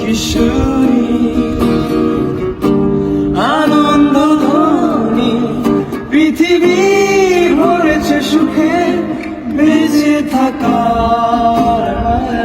কিশোরী আনন্দ পৃথিবী ভরেছে সুখে বেঁচে থাকার মায়া।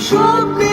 সত্যি